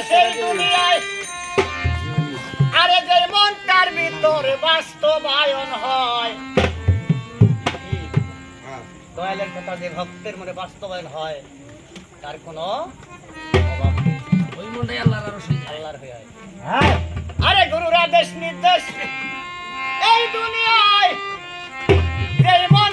দেশের দুনিয়ায়। আরে যে মনটার ভিতরে বাস্তবায়ন হয় দয়ালের কথা যে ভক্তের মনে বাস্তবায়ন হয় তার কোনো ওই মনটাই আল্লাহর আরও আল্লাহর হয়ে হয়। হ্যাঁ। আরে গুরুর আদেশ নির্দেশ এই দুনিয়ায় যে মন